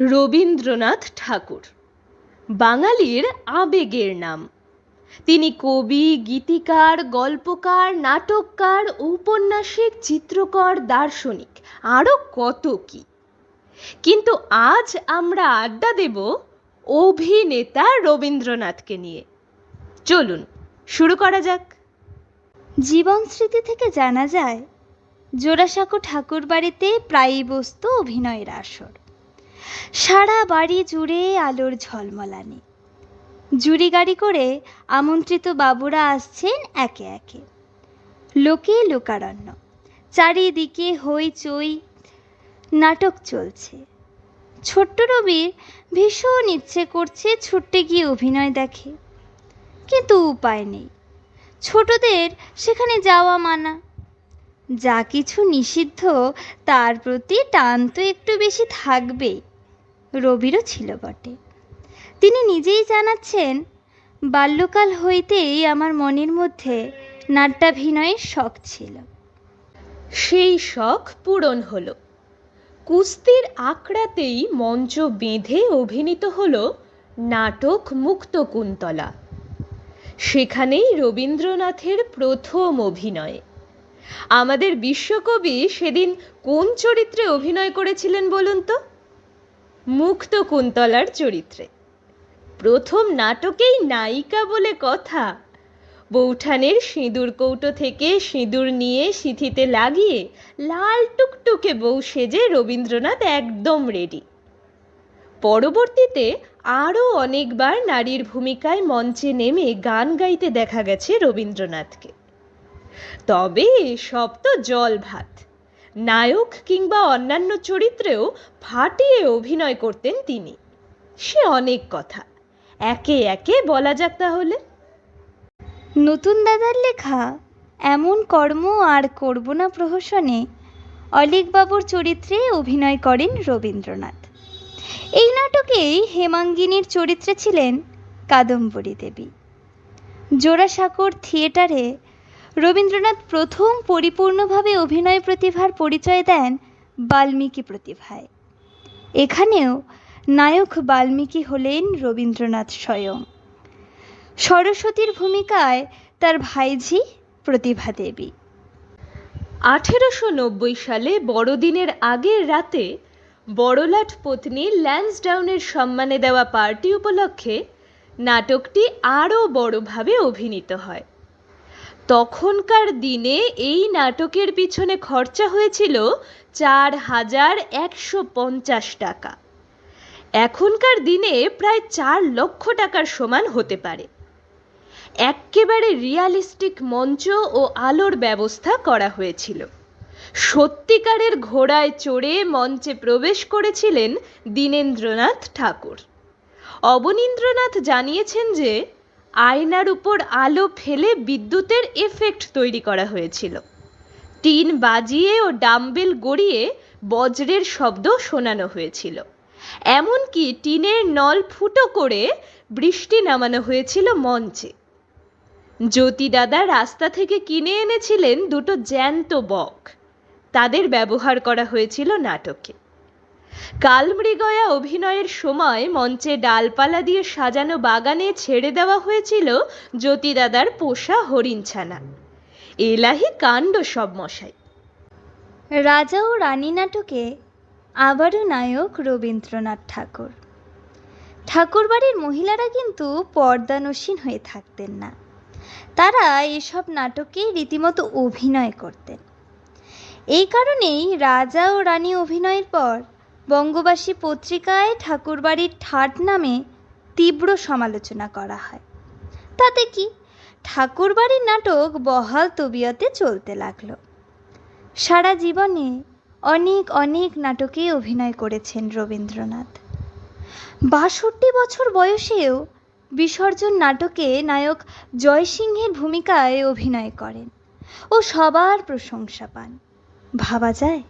রবীন্দ্রনাথ ঠাকুর। বাঙালির আবেগের নাম। তিনি কবি, গীতিকার, গল্পকার, নাটককার ঔপন্যাসিক চিত্রকর, দার্শনিক, আরও কত কি। কিন্তু আজ আমরা আড্ডা দেব অভিনেতা রবীন্দ্রনাথকে নিয়ে। চলুন, শুরু করা যাক। জীবন স্মৃতি থেকে জানা যায়, জোড়াসাঁকো ঠাকুর বাড়িতে প্রায়ই বসত অভিনয়ের আসর। সারা বাড়ি জুড়ে আলোর ঝলমলানি। জুড়ি গাড়ি করে আমন্ত্রিত বাবুরা আসছেন একে একে। লোকে লোকারণ্য। চারিদিকে হইচই নাটক চলছে। ছোট্ট রবির ভীষণ ইচ্ছে করছে ছুটতে গিয়ে অভিনয় দেখে। কিন্তু উপায় নেই। ছোটদের সেখানে যাওয়া মানা। যা কিছু নিষিদ্ধ তার প্রতি টান তো একটু বেশি থাকবেই। রবিরও ছিল বটে। তিনি নিজেই জানাচ্ছেন, বাল্যকাল হইতেই আমার মনের মধ্যে নাট্যাভিনয়ের শখ ছিল। সেই শখ পূরণ হলো। কুস্তির আখড়াতেই মঞ্চ বেঁধে অভিনীত হল নাটক মুক্তকুন্তলা সেখানেই রবীন্দ্রনাথের প্রথম অভিনয়। আমাদের বিশ্বকবি সেদিন কোন চরিত্রে অভিনয় করেছিলেন বলুন তো? মুক্তকুন্তলার চরিত্রে। প্রথম নাটকেই নায়িকা বলে কথা। বৌঠানের সিঁদুর কৌটো থেকে সিঁদুর নিয়ে সিঁথিতে লাগিয়ে লাল টুকটুকে বউ সেজে রবীন্দ্রনাথ একদম রেডি। পরবর্তীতে আরও অনেকবার নারীর ভূমিকায় মঞ্চে নেমে গান গাইতে দেখা গেছে রবীন্দ্রনাথকে। তবে সব তো জল ভাত নায়ক কিংবা অন্যান্য চরিত্রেও ফাটিয়ে অভিনয় করতেন তিনি। সে অনেক কথা। একে একে বলা যাক তাহলে। নতুন দাদার লেখা, এমন কর্ম আর করব না প্রহসনে অলিকবাবুর চরিত্রে অভিনয় করেন রবীন্দ্রনাথ। এই নাটকেই হেমাঙ্গিনীর চরিত্রে ছিলেন কাদম্বরী দেবী। জোড়াসাঁকোর থিয়েটারে রবীন্দ্রনাথ প্রথম পরিপূর্ণভাবে অভিনয় প্রতিভার পরিচয় দেন বাল্মীকি প্রতিভায়। এখানেও নায়ক বাল্মীকি হলেন রবীন্দ্রনাথ স্বয়ং। সরস্বতীর ভূমিকায় তার ভাইঝি প্রতিভা দেবী। আঠেরোশো নব্বই সালে বড়দিনের আগের রাতে বড়লাট পত্নী ল্যান্সডাউনের সম্মানে দেওয়া পার্টি উপলক্ষে নাটকটি আরও বড়ভাবে অভিনীত হয়। তখনকার দিনে এই নাটকের পিছনে খরচা হয়েছিল চার হাজার একশো পঞ্চাশ টাকা। এখনকার দিনে প্রায় চার লক্ষ টাকার সমান হতে পারে। এক্কেবারে রিয়ালিস্টিক মঞ্চ ও আলোর ব্যবস্থা করা হয়েছিল। সত্যিকারের ঘোড়ায় চড়ে মঞ্চে প্রবেশ করেছিলেন দীনেন্দ্রনাথ ঠাকুর। অবনীন্দ্রনাথ জানিয়েছেন যে আয়নার উপর আলো ফেলে বিদ্যুতের এফেক্ট তৈরি করা হয়েছিল। টিন বাজিয়ে ও ডাম্বেল গড়িয়ে বজ্রের শব্দ শোনানো হয়েছিল। এমনকি টিনের নল ফুটো করে বৃষ্টি নামানো হয়েছিল মঞ্চে। জ্যোতি দাদা রাস্তা থেকে কিনে এনেছিলেন দুটো জ্যান্ত বক। তাদের ব্যবহার করা হয়েছিল নাটকে। কালমৃগয়া অভিনয়ের সময় মঞ্চে ডালপালা দিয়ে সাজানো বাগানে ছেড়ে দেওয়া হয়েছিল জ্যোতিদাদার পোষা হরিণ ছানা এলাহি কাণ্ড সব মশাই। রাজা ও রানী নাটকে আবারও নায়ক রবীন্দ্রনাথ ঠাকুর। ঠাকুরবাড়ির মহিলারা কিন্তু পর্দানসীন হয়ে থাকতেন না। তারা এসব নাটকে রীতিমতো অভিনয় করতেন। এই কারণেই রাজা ও রানী অভিনয়ের পর বঙ্গবাসী পত্রিকায় ঠাকুরবাড়ির ঠাট নামে তীব্র সমালোচনা করা হয়। তাতে কি? ঠাকুরবাড়ির নাটক বহাল তবিয়তে চলতে লাগল। সারা জীবনে অনেক অনেক নাটকে অভিনয় করেছেন রবীন্দ্রনাথ। বাষট্টি বছর বয়সেও বিসর্জন নাটকে নায়ক জয়সিংহের ভূমিকায় অভিনয় করেন ও সবার প্রশংসা পান। ভাবা যায়?